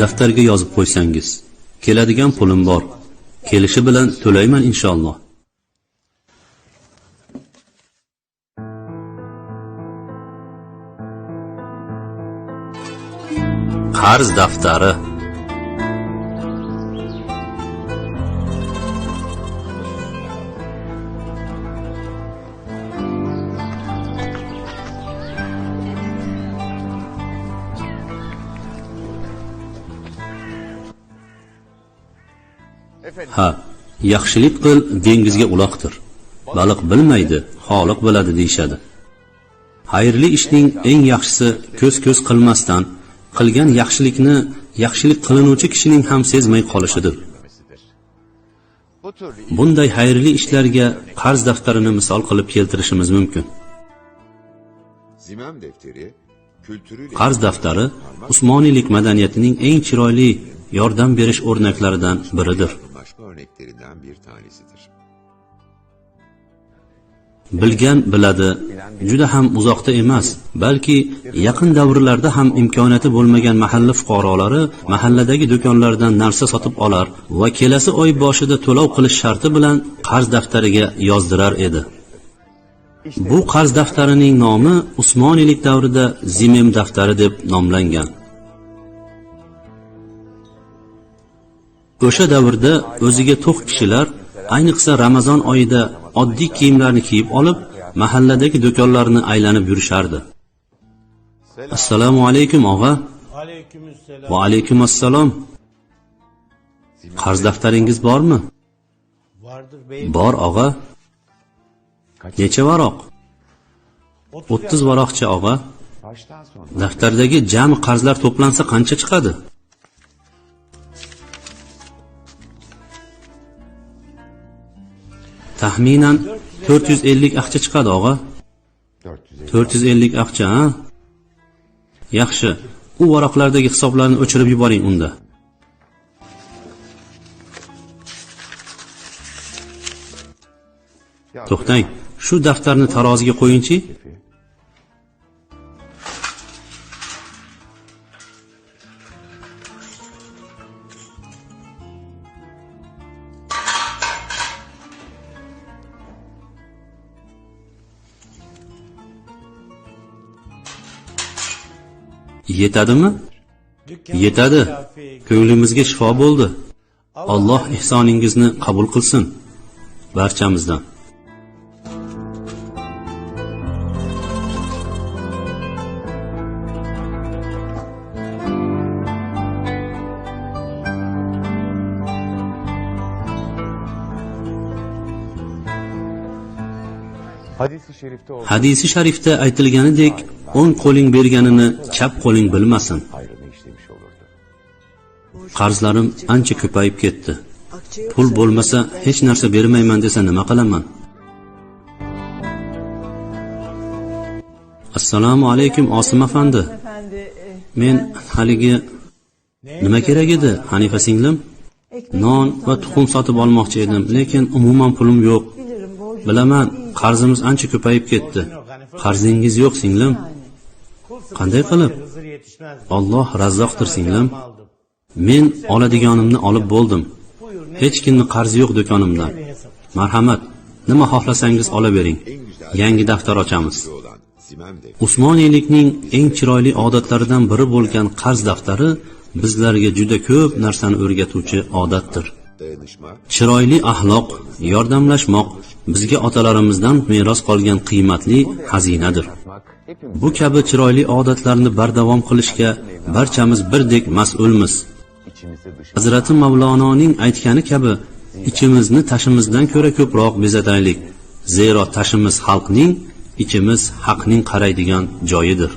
daftarga yozib qo'ysangiz keladigan pulim bor. Kelishi bilan to'layman inshaalloh. Qarz daftari ha yaxshilik qil dengizga uloqtir. Baliq bilmaydi xoliq biladi deyishadi. Xayrli ishning eng yaxshisi ko'z ko'z qilmasdan qilgan yaxshilikni yaxshilik qilinuvchi kishining ham sezmay qolishidir. Bunday xayrli ishlarga qarz daftarini misol qilib keltirishimiz mumkin. Qarz daftari usmoniylik madaniyatining eng chiroyli yordam berish o'rnaklaridan biridir örneklerinden bir tanesidir. bilgan biladi juda ham uzoqda emas balki yaqin davrlarda ham imkoniyati bo'lmagan mahalla fuqarolari mahalladagi do'konlardan narsa sotib olar va kelasi oy boshida to'lov qilish sharti bilan qarz daftariga yozdirar edi bu qarz daftarining nomi usmoniylik davrida zimem daftari deb nomlangan o'sha davrda o'ziga to'q kishilar ayniqsa ramazon oyida oddiy kiyimlarni kiyib olib mahalladagi do'konlarni aylanib yurishardi. Assalomu alaykum og'a. Va alaykum assalom qarz daftaringiz bormi? Bor og'a. Necha varoq? O'ttiz varoqcha og'a. Daftardagi jami qarzlar to'plansa qancha chiqadi taxminan 450 aqcha chiqadi og'a. 450 450 aqcha ha? Yaxshi. U varoqlardagi hisoblarni o'chirib yuboring unda. To'xtang. Shu daftarni taroziga qo'yingchi yetadimi? Yetadi. Ko'nglimizga shifo bo'ldi. Alloh ihsoningizni qabul qilsin barchamizdan. Hadis-i sharifda aytilganidek o'ng qo'ling berganini chap qo'ling bilmasin. qarzlarim ancha ko'payib ketdi. Pul bo'lmasa hech narsa bermayman desa nima qilaman? Assalomu alaykum osim afandi Efendi, e, men haligi nima kerak edi hanifa singlim? Non va tuxum sotib olmoqchi edim lekin umuman pulim yo'q. Bilaman qarzimiz ancha ko'payib ketdi. Qarzingiz yo'q singlim. Qanday qilib? Olloh razzoqdir singlim. Men oladiganimni olib bo'ldim. Hech kimni qarzi yo'q do'konimdan. Marhamat nima xohlasangiz olavering. Yangi daftar ochamiz. Usmoniylikning eng chiroyli odatlaridan biri bo'lgan qarz daftari bizlarga juda ko'p narsani o'rgatuvchi odatdir. Chiroyli axloq yordamlashmoq bizga otalarimizdan meros qolgan qiymatli xazinadir. Bu kabi chiroyli odatlarni bardavom qilishga barchamiz birdek mas'ulmiz. Hazrati mavlononing aytgani kabi ichimizni tashimizdan ko'ra ko'proq bezataylik. Zero tashimiz xalqning ichimiz haqning qaraydigan joyidir.